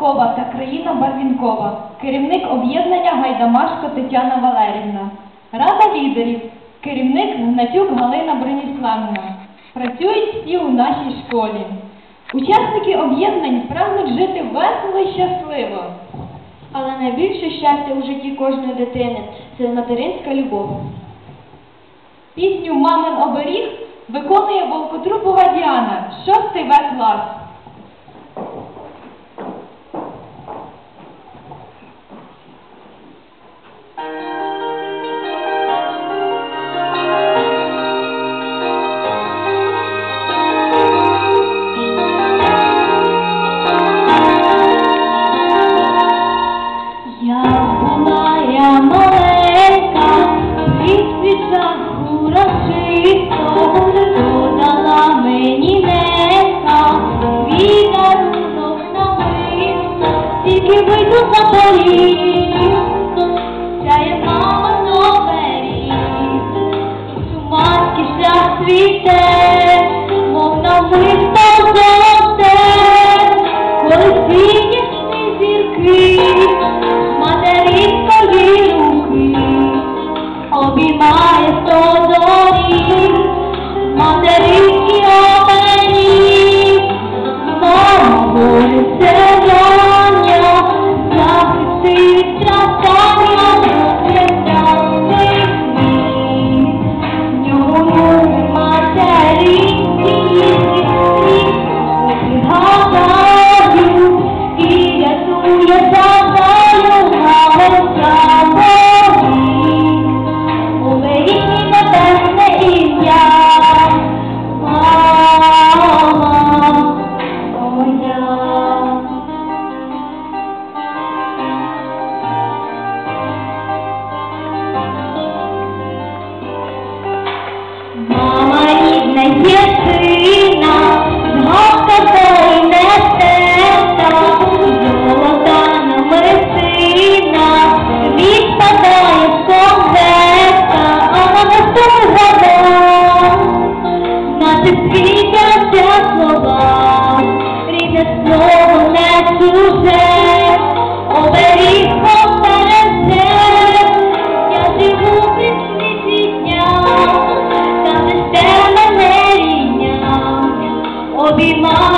казкова та країна барвінкова, керівник об'єднання Гайдамашко Тетяна Валерівна, Рада лідерів, керівник Гнатюк Галина Броніславівна. Працюють всі у нашій школі. Учасники об'єднань прагнуть жити весело і щасливо. Але найбільше щастя у житті кожної дитини це материнська любов. Пісню Мамин оберіг виконує Волкотрупова Діана, шостий В клас. Тільки вийду за поріг, сяє мама нове рік, новері, Суманський шлях світе, мов намисто золоте, be mine.